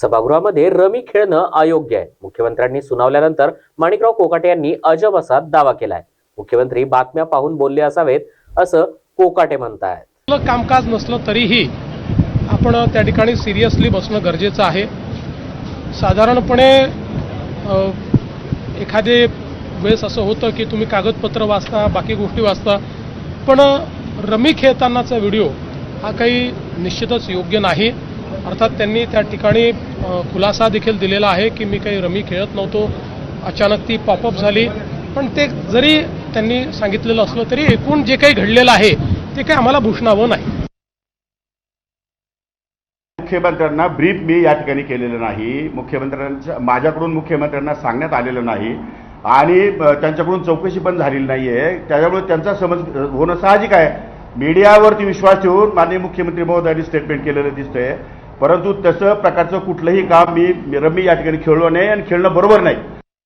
सभागृहामध्ये रमी खेळणं अयोग्य आहे. मुख्यमंत्र्यांनी सुनावल्यानंतर माणिकराव कोकाटे यांनी अजब असा दावा केलाय. मुख्यमंत्री बातम्या पाहून बोलले असावेत असं कोकाटे म्हणतायत. कामकाज नसलं तरीही आपण त्या ठिकाणी सिरियसली बसणं गरजेचं आहे. साधारणपणे एखादे वेळेस असं होतं की तुम्ही कागदपत्र वाचता बाकी गोष्टी वाचता पण रमी खेळतानाचा व्हिडिओ हा काही निश्चितच योग्य नाही. अर्थात त्यांनी त्या ठिकाणी खुलासा देखील दिलेला आहे की मी काही रमी खेळत नव्हतो. अचानक ती पॉपअप झाली. पण ते जरी त्यांनी सांगितलेलं असलं तरी एकूण जे काही घडलेलं आहे ते काही आम्हाला भूषणावं नाही. मुख्यमंत्र्यांना ब्रीफ मी या ठिकाणी केलेलं नाही. मुख्यमंत्र्यांच्या माझ्याकडून मुख्यमंत्र्यांना सांगण्यात आलेलं नाही. आणि त्यांच्याकडून चौकशी पण झालेली नाही आहे त्याच्यामुळे त्यांचा समज होणं साहजिक आहे. मीडियावरती विश्वास ठेवून माननीय मुख्यमंत्री महोदयांनी स्टेटमेंट केलेलं दिसतंय. परंतु तसं प्रकारचं कुठलंही काम मी रमी या ठिकाणी खेळलो नाही आणि खेळणं बरोबर नाही.